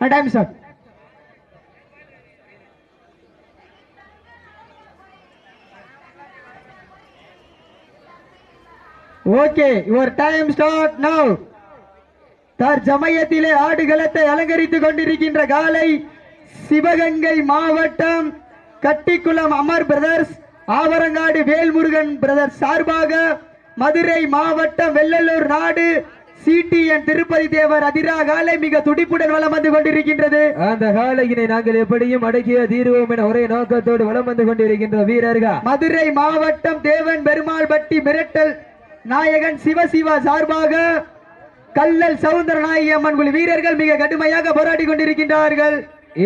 Time sir okay your time start now தற்சமயத்திலே ஆடுகளத்தை அலங்கரித்துக் கொண்டிருக்கின்ற காலை சிவகங்கை மாவட்டம் கட்டிக்குளம் அமர் பிரதர்ஸ் ஆவரங்காடு வேல்முருகன் பிரதர்ஸ் சார்பாக மதுரை மாவட்டம் வெள்ளலூர் நாடு சிடிஎன் திருப்பதி தேவர் அதிரா காலை மிக துடிப்புடன் வலம் வந்து கொண்டிருக்கின்றது. அந்த காலையினை நாங்கள் எப்படியும் அடக்கிய தீர்வோம் என ஒரே நோக்கத்தோடு வலம் வந்து கொண்டிருக்கின்ற வீரர்கள். மதுரை மாவட்டம் தேவன் பெருமாள் பட்டி மிரட்டல் நாயகன் சிவசிவா சார்பாக கல்லல் சவுந்தர நாயகி அம்மன் குழு வீரர்கள் மிக கடுமையாக போராடி கொண்டிருக்கின்றார்கள்.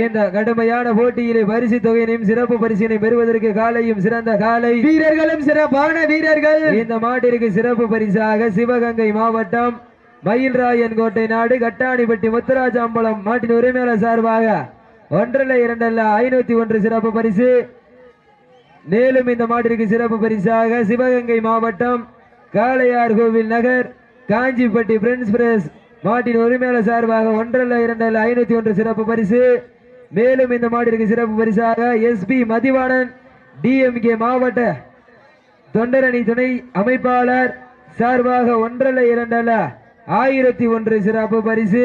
இந்த கடுமையான போட்டியிலே பரிசு தொகையினையும் சிறப்பு பரிசினை பெறுவதற்கு காலையும் சிறந்த காலை. வீரர்களும் சிறப்பான வீரர்கள். இந்த மாட்டிற்கு சிறப்பு பரிசாக சிவகங்கை மாவட்டம் மயில்ராயன் கோட்டை நாடு கட்டாணிப்பட்டி முத்துராஜாம்பலம் மாட்டின் உரிமையாளர் சார்பாக ஒன்றல்ல இரண்டல்ல ஐநூத்தி ஒன்று சிறப்பு பரிசு. மேலும் இந்த மாட்டிற்கு சிறப்பு பரிசாக சிவகங்கை மாவட்டம் காளையார் கோவில் நகர் காஞ்சிப்பட்டி பிரின்ஸ் பிரஸ் மாட்டின் உரிமையாளர் சார்பாக ஒன்றல்ல இரண்டல்ல ஐநூத்தி ஒன்று சிறப்பு பரிசு. மேலும் இந்த மாட்டிற்கு சிறப்பு பரிசாக எஸ்பி மதிவாணன் டிஎம்கே மாவட்ட தொண்டரணி துணை அமைப்பாளர் சார்பாக ஒன்றல்ல இரண்டல்ல ஆயிரத்தி ஒன்று சிறப்பு பரிசு.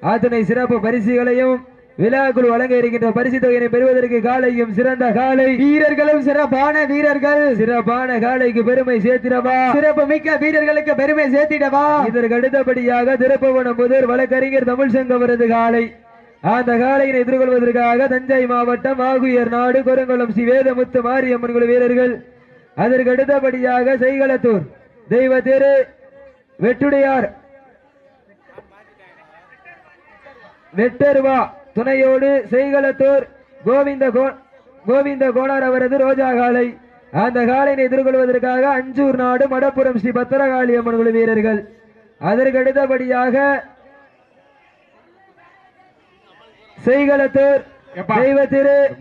அத்தனை சிறப்பு பரிசுகளையும் விழாக்குழு வழங்க இருக்கின்ற பரிசு தொகையினை பெறுவதற்கு காலையும் சிறந்த காலை. வீரர்களும் சிறப்பான வீரர்கள். சிறப்பான காலைக்கு பெருமை சேர்த்திடவா? சிறப்பு மிக்க வீரர்களுக்கு பெருமை சேர்த்திடவா? இதற்கு அடுத்தபடியாக திருப்பவனம் புதர் வழக்கறிஞர் தமிழ் சங்கவரது காலை. அந்த காலையினை எதிர்கொள்வதற்காக தஞ்சை மாவட்டம் ஆகுயர் நாடு கொருங்குளம் ஸ்ரீ வேதமுத்து மாரியம்மன் குழு வீரர்கள். அதற்கு அடுத்தபடியாக செய்களத்தூர் தெய்வ திரு வெட்டுடையார் வெட்டருவா துணையோடு செய்களத்தூர் கோவிந்த கோவிந்த கோனார் அவரது ரோஜா காலை. அந்த காலையினை எதிர்கொள்வதற்காக அஞ்சூர் நாடு மடப்புறம் ஸ்ரீ பத்திரகாளி அம்மன் குழு வீரர்கள். அதற்கு அடுத்தபடியாக செய்களத்தூர்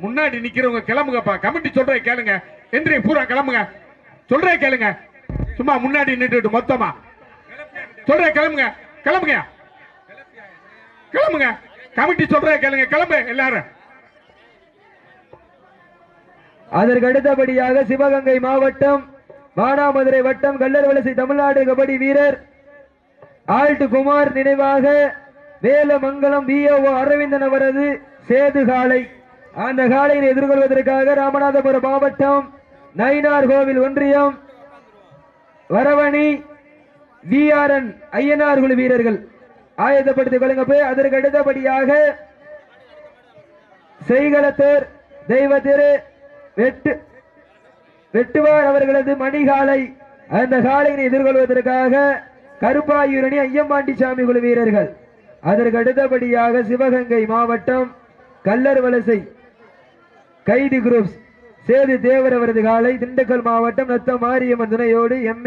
முன்னாடி நிக்கிறவங்க கிளம்புங்கப்பா. கமிட்டி சொல்றே கேளுங்க. எந்திரி பூரா கிளம்புங்க. சொல்றே கேளுங்க. சும்மா முன்னாடி நின்றுட்டு மொத்தமா. சொல்றே கிளம்புங்க. கிளம்புங்க கிளம்புங்க. கமிட்டி சொல்றேன் கேளுங்க. கிளம்பு எல்லாரும். அதற்கு அடுத்தபடியாக சிவகங்கை மாவட்டம் மானாமதுரை வட்டம் கல்லர்வலசை தமிழ்நாடு கபடி வீரர் ஆல்ட் குமார் நினைவாக வேலமங்கலம் விஓஓ அரவிந்தன் அவரது சேது காலை அந்த காலையை எதிர்கொள்வதற்காக ராமநாதபுரம் மாவட்டம் நயினார் கோவில் ஒன்றியம் வரவணி விஆர்என் ஐயனார் குழு வீரர்கள். ஆயத்தப்படுத்திக் கொள்ளுங்க போய் அதற்கு அடுத்தபடியாக செய்களத்தூர் தெய்வ திரு வெட்டு வெட்டுவார் அவர்களது மணிகாலை அந்த காலையினை எதிர்கொள்வதற்காக கருப்பாயூரணி ஐயம்பாண்டி சாமி குழு வீரர்கள். அதற்கு அடுத்தபடியாக சிவகங்கை மாவட்டம் கல்லர் வலசை கைதி குரூப்ஸ் சேது தேவர் அவரது காலை திண்டுக்கல் மாவட்டம் நத்த மாரியம்மன் துணையோடு எம்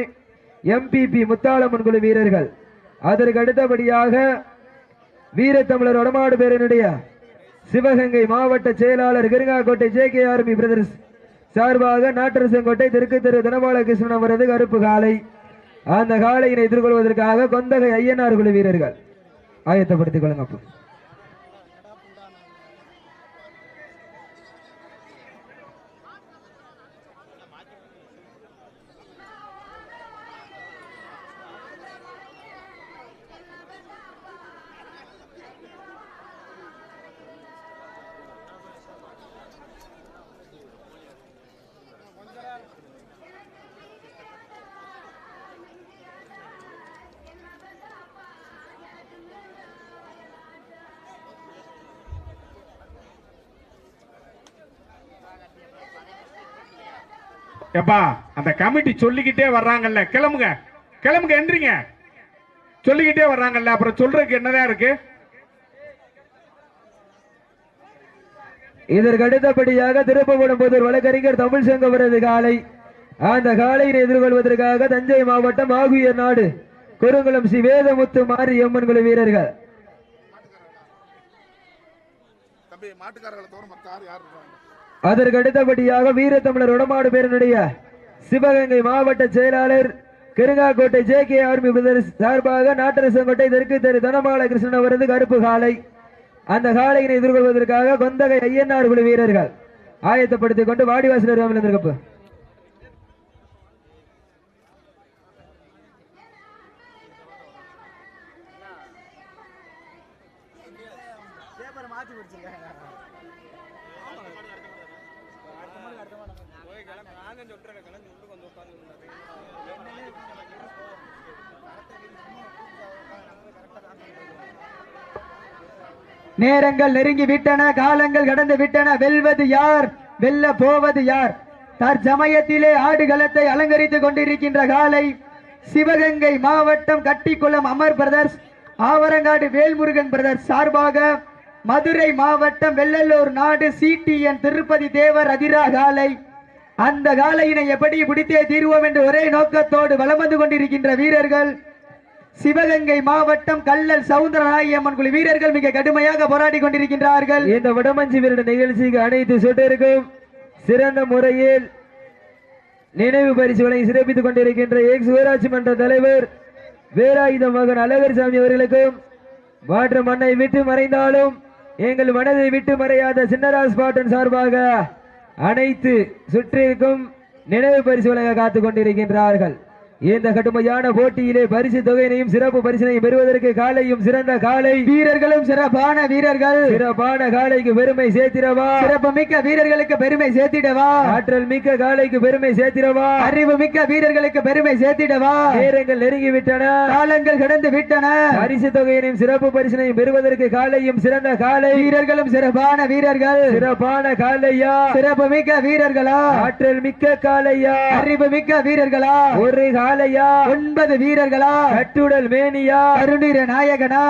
எம்பிபி முத்தாளம்மன் குழு வீரர்கள். அதற்கு அடுத்தபடியாக வீரத்தமிழர் வடமாடு பேரனுடைய சிவகங்கை மாவட்ட செயலாளர் Kirungakottai J K army brothers சார்பாக நாட்டரசங்கோட்டை தெற்கு தெரு தனபாலகிருஷ்ணன் அவரது கருப்பு காலை. அந்த காலையினை எதிர்கொள்வதற்காக கொந்தகை ஐயனார் குழு வீரர்கள். ஆயத்தப்படுத்திக் கொள்ளுங்க எப்பா அந்த கமிட்டி சொல்லிக்கிட்டே வர்றாங்கல்ல கிளம்புங்க. கிளம்புங்க எந்திரிங்க. சொல்லிக்கிட்டே வர்றாங்கல்ல அப்புறம் சொல்றதுக்கு என்னதான் இருக்கு? இதற்கு அடுத்தபடியாக திருப்பவனம் புதூர் வழக்கறிஞர் தமிழ் சங்கவரது காலை. அந்த காலையினை எதிர்கொள்வதற்காக தஞ்சை மாவட்டம் ஆகுயர் நாடு குருங்குளம் ஸ்ரீ வேதமுத்து மாரியம்மன் குழு வீரர்கள். தம்பி மாட்டுக்காரர்களை தவிர மற்ற யார் யார் இருக்காங்க? அதற்கு அடுத்தபடியாக வீரத்தமிழர் உடமாடு பேரனுடைய சிவகங்கை மாவட்ட செயலாளர் Kirungakottai J K army brothers சார்பாக நாட்டரசங்கோட்டை தெற்கு தெரு தனமால கிருஷ்ணன் அவரது கருப்பு காலை. அந்த காளையினை எதிர்கொள்வதற்காக கொந்தகை ஐயன்னார் குழு வீரர்கள் ஆயத்தப்படுத்திக் கொண்டு வாடிவாசலர் ராமலிருக்கப்ப நேரங்கள் நெருங்கி விட்டன காலங்கள் கடந்து விட்டன. வெல்வது யார்? வெல்ல போவது யார்? தற்சமயத்திலே ஆடுகளத்தை அலங்கரித்துக் கொண்டிருக்கின்ற காலை சிவகங்கை மாவட்டம் கட்டிக்குளம் அமர் பிரதர்ஸ் ஆவரங்காடு வேல்முருகன் பிரதர்ஸ் சார்பாக மதுரை மாவட்டம் வெள்ளலூர் நாடு சிடிஎன் திருப்பதி தேவர் அதிரா காலை. அந்த காலையினை எப்படி பிடித்தே தீர்வோம் என்று ஒரே நோக்கத்தோடு வலம் வந்து கொண்டிருக்கின்ற வீரர்கள் சிவகங்கை மாவட்டம் கல்லல் சவுந்தரநாயம்மன் குழு. வீரர்கள் மிக கடுமையாக போராடி கொண்டிருக்கின்றார்கள். இந்த வடமஞ்சி வீரர் நிகழ்ச்சிக்கு அனைத்து சுட்டருக்கும் சிறந்த முறையில் நினைவு பரிசுகளை சிறப்பித்துக் கொண்டிருக்கின்ற எக்ஸ் ஊராட்சி மன்ற தலைவர் வேலாயுத மகன் அழகர் சாமி அவர்களுக்கும் மாற்று மண்ணை விட்டு மறைந்தாலும் எங்கள் மனதை விட்டு மறையாத சின்னராஜ் பாட்டன் சார்பாக அனைத்து சுற்றிற்கும் நினைவு பரிசு வழங்க காத்துக் கொண்டிருக்கின்றார்கள். இந்த கடுமையான போட்டியிலே பரிசு தொகையினையும் சிறப்பு பரிசினையும் பெறுவதற்கு காலையும் சிறந்த காலை. வீரர்களும் சிறப்பான வீரர்கள். சிறப்பான காலைக்கு பெருமை சேர்த்திடவா? சிறப்பு மிக்க வீரர்களுக்கு பெருமை சேர்த்திடவா? ஆற்றல் மிக்க காலைக்கு பெருமை சேர்த்திடவா? அறிவு மிக்க வீரர்களுக்கு பெருமை சேர்த்திடவா? நேரங்கள் நெருங்கி விட்டன காலங்கள் கடந்து விட்டன. பரிசு தொகையினையும் சிறப்பு பரிசினையும் பெறுவதற்கு காலையும் சிறந்த காலை. வீரர்களும் சிறப்பான வீரர்கள். சிறப்பான காலையா? சிறப்பு மிக்க வீரர்களா? ஆற்றல் மிக்க காலையா? அறிவு மிக்க வீரர்களா? ஒரு காலையா ஒன்பது வீரர்களா? கட்டுடல் மேனியா? கருணீர நாயகனா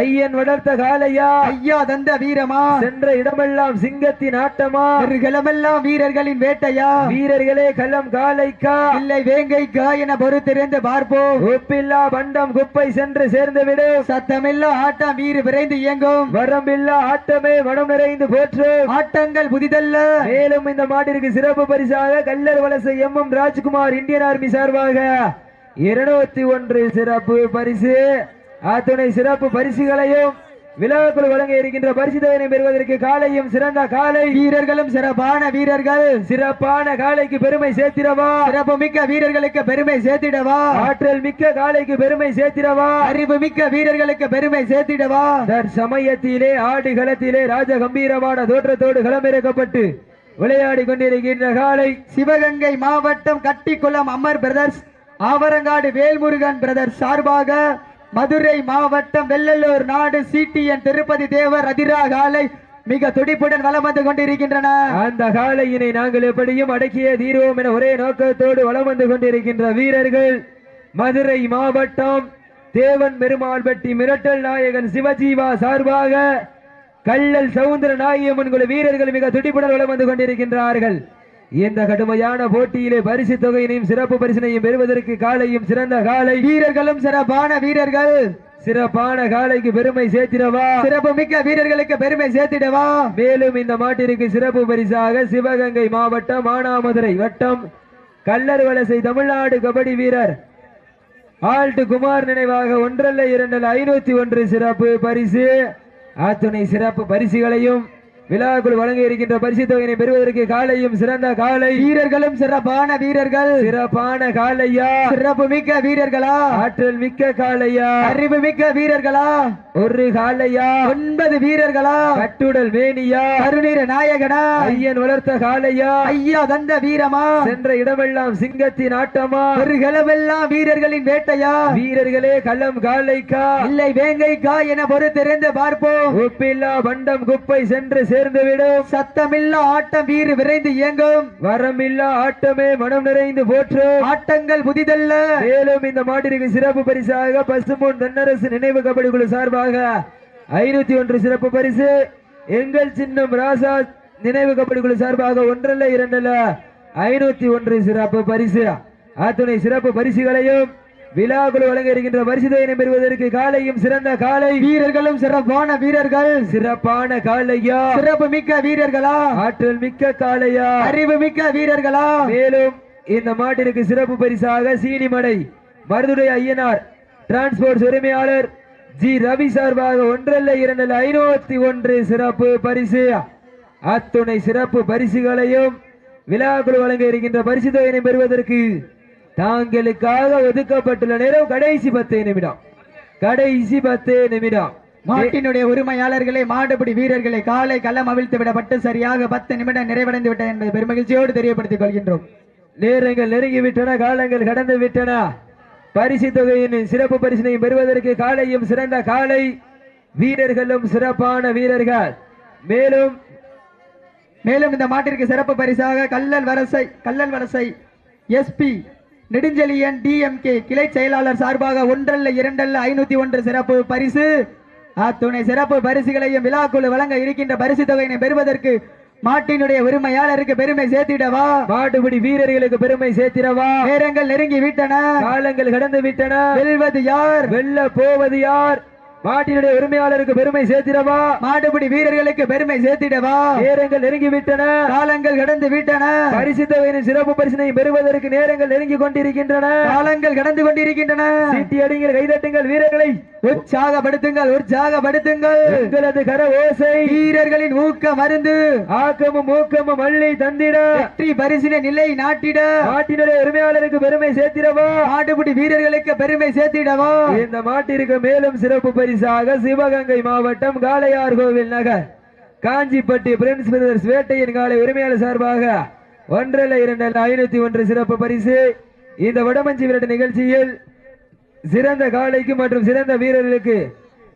ஐயன் வளர்த்த காலையா ஐயா தந்த வீரமா? சென்ற இடமெல்லாம் சிங்கத்தின் ஆட்டமா? கிளமெல்லாம் வீரர்களின் வேட்டையா? வீரர்களே களம் காலைக்கா இல்லை வேங்கைக்கா என பொறுத்திருந்து பார்ப்போம். ஒப்பில்லா பண்டம் குப்பை சென்று சேர்ந்து விடும் சத்தமில்லா ஆட்டம் வீறு விரைந்து இயங்கும். வரம்பில்லா ஆட்டமே மனம் நிறைந்து போற்றும். ஆட்டங்கள் புதிதல்ல. மேலும் இந்த மாட்டிற்கு சிறப்பு பரிசாக Kallar Valasai M M Rajkumar Indian army சார்பாக இருநூத்தி ஒன்று சிறப்பு பரிசு. அத்துணை சிறப்பு பரிசுகளையும் விழாக்குள் வழங்க இருக்கின்ற பரிசு பெறுவதற்கு காலையும் சிறந்த காலை. வீரர்களும் சிறப்பான வீரர்கள். சிறப்பான காலைக்கு பெருமை சேர்த்திடவா. சிறப்பு மிக்க வீரர்களுக்கு பெருமை சேர்த்திடவா. ஆற்றல் மிக்க காலைக்கு பெருமை சேர்த்திடவா. அறிவு மிக்க வீரர்களுக்கு பெருமை சேர்த்திடவா. தற்சமயத்திலே ஆடு களத்திலே ராஜ கம்பீரமான தோற்றத்தோடு களமிறக்கப்பட்டு விளையாடி கொண்டிருக்கின்ற காலை. சிவகங்கை மாவட்டம் கட்டிக்குளம் அமர் பிரதர்ஸ் ஆவரங்காடு வேல்முருகன் பிரதர்ஸ் சார்பாக மதுரை மாவட்டம் வெள்ளலூர் நாடு சிடிஎன் திருப்பதி தேவர் அதிரா காலை மிக துடிப்புடன் வளம் வந்து கொண்டிருக்கின்றன. அந்த காலையினை நாங்கள் எப்படியும் அடக்கியே தீர்வோம் என ஒரே நோக்கத்தோடு வளம் வந்து கொண்டிருக்கின்ற வீரர்கள். மதுரை மாவட்டம் தேவன் பெருமாள்பட்டி மிரட்டல் நாயகன் சிவஜீவா சார்பாக கள்ளல் சவுந்தர நாயம்மன் குழு வீரர்கள் மிக துடிப்புடன் வளம் வந்து கொண்டிருக்கின்றார்கள். இந்த கடுமையான போட்டியிலே பரிசு தொகையினையும் சிறப்பு பரிசினையும் பெறுவதற்கு காலையும் சிறந்த காலை. வீரர்களும் சிறப்பான வீரர்கள். சிறப்பான காலைக்கு பெருமை சேர்த்திடவா? சிறப்பு மிக்க வீரர்களுக்கு பெருமை சேர்த்திடவா? மேலும் இந்த மாட்டிற்கு சிறப்பு பரிசாக சிவகங்கை மாவட்டம் மானாமதுரை வட்டம் கல்லர் வலசை தமிழ்நாடு கபடி வீரர் ஆல்ட் குமார் நினைவாக ஒன்றல்ல இரண்டல்ல ஐநூத்தி ஒன்று சிறப்பு பரிசு. அத்துணை சிறப்பு பரிசுகளையும் விழாக்குள் வழங்க இருக்கின்ற பரிசு தொகையினை பெறுவதற்கு காலையும் சிறந்த காலை. வீரர்களும் சிறப்பான வீரர்கள். சிறப்பான காலையா? சிறப்பு மிக்க வீரர்களா? ஆற்றல் மிக்க காலையா? அறிவு மிக்க வீரர்களா? ஒரு காலையா? ஒன்பது வீரர்களா? கட்டுடல் வேணியா கருணீர நாயகனா? ஐயன் வளர்த்த காலையா? ஐயா தந்த வீரமா? சென்ற இடமெல்லாம் சிங்கத்தின் ஆட்டமா? ஒரு களமெல்லாம் வீரர்களின் வேட்டையா? வீரர்களே களம் காலைக்கா? இல்லை வேங்கைக்கா என பொறுத்திருந்து பார்ப்போம். உப்பில்லா பண்டம் குப்பை சென்று சேர்ந்துவிடும். சத்தமில்லா ஆட்டம் வீறு விரைந்து இயங்கும். வரமில்லா ஆட்டமே மனம் நிறைந்து போற்றும். ஆட்டங்கள் புதிதல்ல. மேலும் இந்த மாட்டிற்கு சிறப்பு பரிசாக பசும்பொன் தென்னரசு நினைவு கபடி குழு சார்பாக ஐநூத்தி ஒன்று சிறப்பு பரிசு. எங்கள் சின்னம் ராசா நினைவு கபடி குழு சார்பாக ஒன்றல்ல இரண்டல்ல ஐநூத்தி ஒன்று சிறப்பு பரிசு. அத்துணை சிறப்பு பரிசுகளையும் விழாக்குழு வழங்க இருக்கின்ற பரிசு பெறுவதற்கு காலையும் சிறந்த காலை. வீரர்களும் சிறப்பான வீரர்கள். சிறப்பான காலையா? சிறப்பு மிக்க வீரர்களா? ஆற்றல் மிக்க காளையா அறிவு மிக்க வீரர்களா? மேலும் இந்த மாட்டிற்கு சிறப்பு பரிசாக சீனிமடை மருதுடைய ஐயனார் டிரான்ஸ்போர்ட் உரிமையாளர் ஜி. ரவி சார்பாக ஒன்றல்ல இரண்டல்ல ஐநூத்தி ஒன்று சிறப்பு பரிசு. அத்துணை சிறப்பு பரிசுகளையும் விழாக்குழு வழங்க இருக்கின்ற பரிசு தொகையினை பெறுவதற்கு தாங்களுக்காக ஒதுக்கப்பட்டுள்ள நேரம் கடைசி பத்து நிமிடம். கடைசி பத்து நிமிடம். மாட்டினுடைய உரிமையாளர்களே மாடுபிடி வீரர்களை காலை களம் அவிழ்த்து விடப்பட்டு சரியாக பத்து நிமிடம் நிறைவடைந்து விட்டது என்பதை பெருமகிழ்ச்சியோடு தெரியப்படுத்திக் கொள்கின்றோம். நேரங்கள் நெருங்கி விட்டன காலங்கள் கடந்து விட்டன. பரிசு தொகையின் சிறப்பு பரிசினை பெறுவதற்கு காலையும் சிறந்த காலை வீரர்களும் சிறப்பான வீரர்கள். மேலும் மேலும் இந்த மாட்டிற்கு சிறப்பு பரிசாக கல்லல் வரசை கல்லல் வரசை எஸ்பி நெடுஞ்செழியன் டிஎம்கே கிளை செயலாளர் சார்பாக ஒன்றல்ல இரண்டல்ல ஐநூத்தி ஒன்று சிறப்பு பரிசு. அத்துணை சிறப்பு பரிசுகளையும் விழாக்குழு வழங்க இருக்கின்ற பரிசு தொகையினை பெறுவதற்கு மாட்டினுடைய உரிமையாளருக்கு பெருமை சேர்த்திடவா? மாடுபிடி வீரர்களுக்கு பெருமை சேர்த்திடவா? நேரங்கள் நெருங்கி விட்டன. காலங்கள் கடந்து விட்டன. வெல்வது யார்? வெல்ல போவது யார்? மாட்டினுடைய உரிமையாளருக்கு பெருமை சேர்த்திடவா? மாடுபிடி வீரர்களுக்கு பெருமை சேர்த்திடவா? நேரங்கள் நெருங்கி விட்டன காலங்கள் கடந்து விட்டன. பரிசு தொகையின் சிறப்பு பரிசினை பெறுவதற்கு நேரங்கள் நெருங்கி கொண்டிருக்கின்றன. காலங்கள் கடந்து கொண்டிருக்கின்றன. சீட்டி அடிங்கள் கைதட்டுங்கள் வீரர்களை. உற்சாகப்படுத்துங்கள் உற்சாகப்படுத்துங்கள். உங்களது கர ஓசை. வீரர்களின் ஊக்க மருந்து ஆக்கமும் ஊக்கமும் அள்ளி தந்திட. வெற்றி பரிசின நிலை நாட்டிட. மாட்டினுடைய உரிமையாளருக்கு பெருமை சேர்த்திடவா? மாடுபிடி வீரர்களுக்கு பெருமை சேர்த்திடவா? இந்த மாட்டிற்கு மேலும் சிறப்பு பரிசாக சிவகங்கை மாவட்டம் காளையார் கோவில் நகர். காஞ்சிப்பட்டி பிரின்ஸ் பிரதர்ஸ் வேட்டையின் காலை உரிமையாளர் சார்பாக ஒன்றரை இரண்டு ஐநூத்தி ஒன்று சிறப்பு பரிசு. இந்த வடமஞ்சி விரட்டு நிகழ்ச்சியில் சிறந்த காளைக்கு மற்றும் சிறந்த வீரர்களுக்கு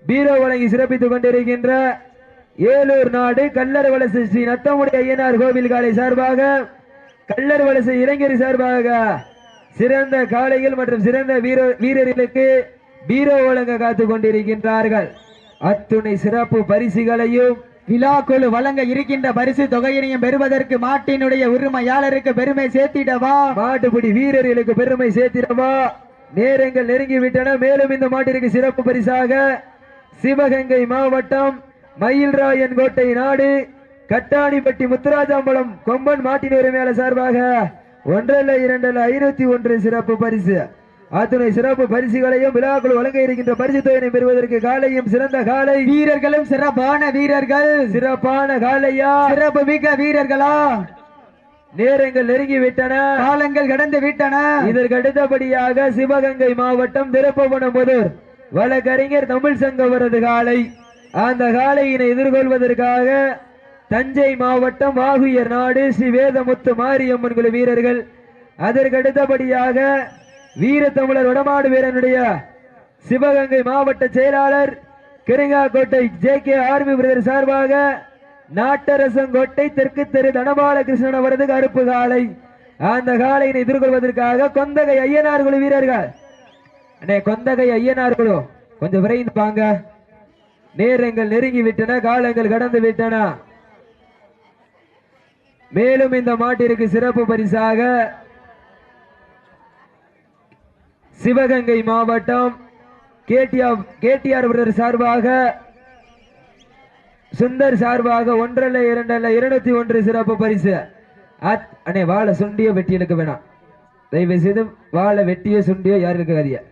பீரோ வழங்கி சிறப்பித்துக் கொண்டிருக்கின்ற ஏலூர் நாடு கல்லர் வலசு ஸ்ரீ நத்தமுடைய ஐயனார் கோவில் காலை சார்பாக கல்லர் வலசு இளைஞர் சார்பாக சிறந்த காளைகள் மற்றும் சிறந்த வீரர்களுக்கு பீரோ ஒழுங்க காத்து கொண்டிருக்கின்றார்கள் அத்துணை சிறப்பு பரிசுகளையும் விழாக்குழு வழங்க இருக்கின்ற பரிசு தொகையினையும் பெறுவதற்கு மாட்டினுடைய உரிமையாளருக்கு பெருமை சேர்த்திடவா? மாட்டுப்பிடி வீரர்களுக்கு பெருமை சேர்த்திடவா? நேரங்கள் நெருங்கி விட்டன மேலும் இந்த மாட்டிற்கு சிறப்பு பரிசாக சிவகங்கை மாவட்டம் மயில்ராயன் கோட்டை நாடு கட்டாணிப்பட்டி முத்துராஜாம்பலம் கொம்பன் மாட்டின் உரிமையாளர் சார்பாக ஒன்றல்ல இரண்டல்ல ஐநூத்தி ஒன்று சிறப்பு பரிசு. அத்துணை சிறப்பு பரிசுகளையும் விழாக்குழு வழங்க இருக்கின்ற பரிசு தொகையினை பெறுவதற்கு காலையும் சிறந்த காலை. வீரர்களும் சிறப்பான வீரர்கள். சிறப்பான காலையா? சிறப்பு மிக்க வீரர்களா? நேரங்கள் நெருங்கி விட்டன. காலங்கள் கடந்து விட்டன. இதற்கு அடுத்தபடியாக சிவகங்கை மாவட்டம் திருப்பவனமுதூர் வழக்கறிஞர் தமிழ் சங்கவரது காலை. அந்த காளையினை எதிர்கொள்வதற்காக தஞ்சை மாவட்டம் வாகுயர் நாடு ஸ்ரீ வேதமுத்து மாரியம்மன் குழு வீரர்கள். அதற்கு அடுத்தபடியாக வீர தமிழர் வடமாடு வீரனுடைய சிவகங்கை மாவட்ட செயலாளர் Kirungakottai J K army brother சார்பாக நாட்டரசங்கோட்டை தெற்கு தெரு தனபாலகிருஷ்ணன் அவரது கருப்பு காலை. அந்த காலையினை எதிர்கொள்வதற்காக கொந்தகை ஐயனார் குழு வீரர்கள். அண்ணே கொந்தகை ஐயனார் குழு கொஞ்சம் விரைந்து பாங்க நேரங்கள் நெருங்கி விட்டன காலங்கள் கடந்து விட்டன. மேலும் இந்த மாட்டிற்கு சிறப்பு பரிசாக சிவகங்கை மாவட்டம் கேடிஆர் கேடிஆர் பிரதர் சார்பாக சுந்தர் சார்பாக ஒன்றல்ல இரண்டல்ல இருநூத்தி ஒன்று சிறப்பு பரிசு. அத்- அண்ணே வாழை சுண்டியோ வெட்டி எடுக்க வேணாம். தயவு செய்து வாழை வெட்டியோ சுண்டியோ யாரும் இருக்காதிய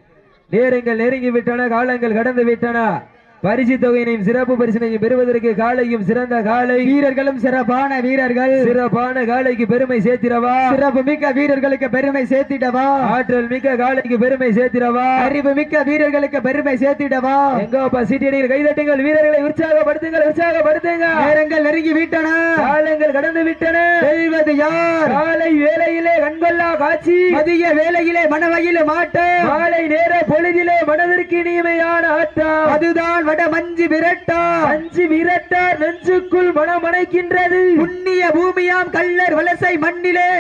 நேரங்கள் நெருங்கி விட்டன காலங்கள் கடந்து விட்டன. பரிசு தொகையினையும் சிறப்பு பரிசினையும் பெறுவதற்கு காலையும் சிறந்த காலை. வீரர்களும் சிறப்பான வீரர்கள். சிறப்பான காலைக்கு பெருமை சேர்த்திடவா? சிறப்பு மிக்க வீரர்களுக்கு பெருமை சேர்த்திடவா? ஆற்றல் மிக்க காலைக்கு பெருமை சேர்த்திடவா? அறிவு மிக்க வீரர்களுக்கு பெருமை சேர்த்திடவா? எங்கோ பசிட்டியில் கைதட்டுங்கள். வீரர்களை உற்சாகப்படுத்துங்கள் உற்சாகப்படுத்துங்க நேரங்கள் நெருங்கி விட்டன. காலங்கள் கடந்து விட்டன. செய்வது யார்? காலை வேலையிலே கண்கொள்ளா காட்சி. அதிக வேலையிலே மனவகையில் மாட்ட. காலை நேர பொழுதிலே மனதிற்கு இனிமையான ஆட்டம் அதுதான் வட மஞ்சு விரட்டா. அஞ்சு விரட்டார் நெஞ்சுக்குள் மனம் அணைக்கின்றது புண்ணிய பூமியாம் கள்ளர் வலசை மண்ணிலே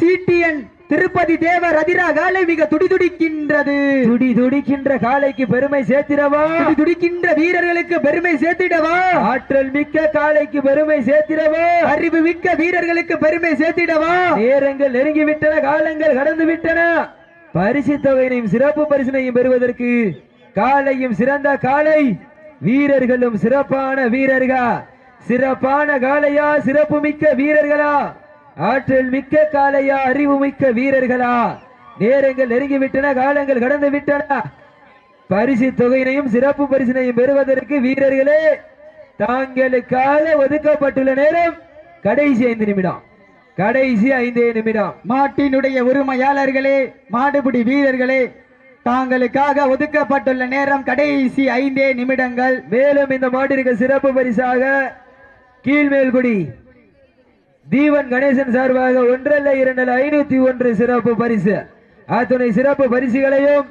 சீட்டியன் திருப்பதி தேவர் அதிரா காலை மிக துடிதுடிக்கின்றது. துடி துடிக்கின்ற காலைக்கு பெருமை சேர்த்திடவா? துடிக்கின்ற வீரர்களுக்கு பெருமை சேர்த்திடவா? ஆற்றல் மிக்க காலைக்கு பெருமை சேர்த்திடவா? அறிவு மிக்க வீரர்களுக்கு பெருமை சேர்த்திடவா? நேரங்கள் நெருங்கி விட்டன காலங்கள் கடந்து விட்டன பரிசு தொகையினையும் சிறப்பு பரிசினையும் பெறுவதற்கு காலையும் சிறந்த காலை வீரர்களும் சிறப்பான வீரர்கள். சிறப்பான காலையா சிறப்பு மிக்க வீரர்களா. ஆற்றல் மிக்க காலையா அறிவு மிக்க வீரர்களா. நேரங்கள் நெருங்கி விட்டன காலங்கள் கடந்து விட்டன பரிசு தொகையினையும் சிறப்பு பரிசினையும் பெறுவதற்கு வீரர்களே தாங்களுக்காக ஒதுக்கப்பட்டுள்ள நேரம் கடைசி ஐந்து நிமிடம். கடைசி ஐந்தே நிமிடம். மாட்டினுடைய உரிமையாளர்களே மாடுபிடி வீரர்களே தாங்களுக்காக ஒதுக்கப்பட்டுள்ள நேரம் கடைசி ஐந்தே நிமிடங்கள். மேலும் இந்த மாட்டிற்கு சிறப்பு பரிசாக கீழ்மேல்குடி தீவன் கணேசன் சார்பாக ஒன்றல்ல இரண்டல்ல ஐநூத்தி ஒன்று சிறப்பு பரிசு. அத்துணை சிறப்பு பரிசுகளையும்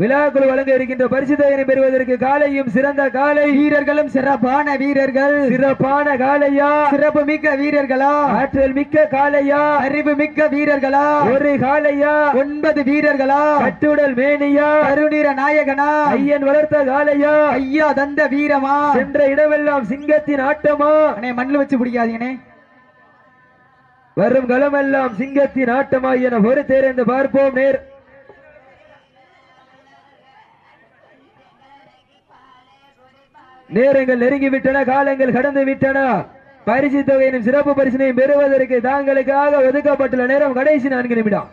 விழாக்குழு வழங்க இருக்கின்ற பரிசு தொகையினை பெறுவதற்கு காலையும் சிறந்த காலை. வீரர்களும் சிறப்பான வீரர்கள். சிறப்பான காலையா? சிறப்பு மிக்க வீரர்களா? ஆற்றல் மிக்க காலையா? அறிவு மிக்க வீரர்களா? ஒரு காலையா? ஒன்பது வீரர்களா? கட்டுடல் மேனியா? கருநீர நாயகனா? ஐயன் வளர்த்த காலையா? ஐயா தந்த வீரமா? சென்ற இடமெல்லாம் சிங்கத்தின் ஆட்டமா? அண்ணே மண்ணில் வச்சு பிடிக்காதீங்கண்ணே. வரும் களமெல்லாம் சிங்கத்தின் ஆட்டமா என பொறுத்தேர்ந்து பார்ப்போம். நேர் நேரங்கள் நெருங்கி விட்டன காலங்கள் கடந்து விட்டன பரிசு தொகையினும் சிறப்பு பரிசினையும் பெறுவதற்கு தாங்களுக்காக ஒதுக்கப்பட்டுள்ள நேரம் கடைசி நான்கு நிமிடம்.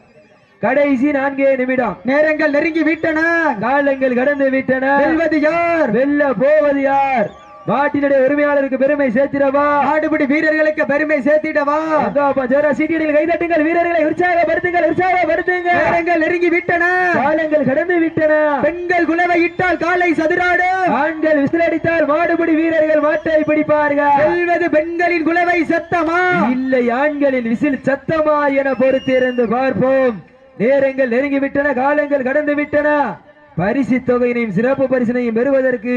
கடைசி நான்கே நிமிடம். நேரங்கள் நெருங்கி விட்டன காலங்கள் கடந்து விட்டன வெல்வது யார்? வெல்ல போவது யார்? மாட்டினுடைய உரிமையாளருக்கு பெருமை சேர்த்திடவா? மாடுபிடி வீரர்களுக்கு பெருமை சேர்த்திடவா? ஜோரா சீட்டியடியில் கைதட்டுங்கள் வீரர்களை உற்சாகப்படுத்துங்கள் உற்சாகப்படுத்துங்க நேரங்கள் நெருங்கி விட்டன. காலங்கள் கடந்து விட்டன. பெண்கள் குலவை இட்டால் காலை சதுராடு. ஆண்கள் விசிலடித்தால் மாடுபிடி வீரர்கள் மாட்டை பிடிப்பார்கள். வெல்வது பெண்களின் குலவை சத்தமா? இல்லை ஆண்களின் விசில் சத்தமா என பொறுத்திருந்து பார்ப்போம். நேரங்கள் நெருங்கி விட்டன காலங்கள் கடந்து விட்டன. பரிசு தொகையினையும் சிறப்பு பரிசினையும் பெறுவதற்கு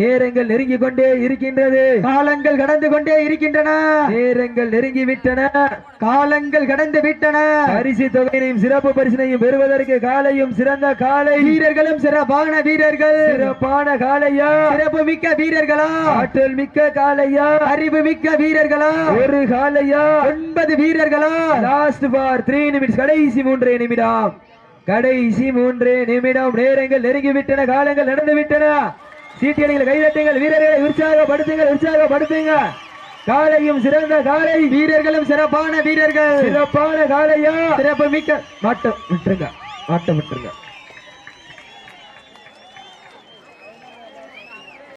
நேரங்கள் நெருங்கி கொண்டே இருக்கின்றது. காலங்கள் கடந்து கொண்டே இருக்கின்றன. நேரங்கள் நெருங்கி விட்டன காலங்கள் கடந்து விட்டன பரிசு தொகையினையும் சிறப்பு பரிசினையும் பெறுவதற்கு காலையும் சிறந்த காலை. வீரர்களும் சிறப்பான வீரர்கள். சிறப்பான காலையா? சிறப்பு மிக்க வீரர்களா? ஆற்றல் மிக்க காலையா? அறிவு மிக்க வீரர்களா? ஒரு காலையா? ஒன்பது வீரர்களா? லாஸ்ட் பார் த்ரீ நிமிட்ஸ் கடைசி மூன்றே நிமிடம். கடைசி மூன்றே நிமிடம். நேரங்கள் நெருங்கி விட்டன காலங்கள் நடந்து விட்டன சீட்டியடிகள் கைதட்டுங்கள் வீரர்களை உற்சாகப்படுத்துங்கள் உற்சாகப்படுத்துங்க. காலையும் சிறந்த காலை. வீரர்களும் சிறப்பான வீரர்கள். சிறப்பான காலையா? சிறப்பு மிக்க மாட்டம் விட்டுருங்க. மாட்டம் விட்டுருங்க.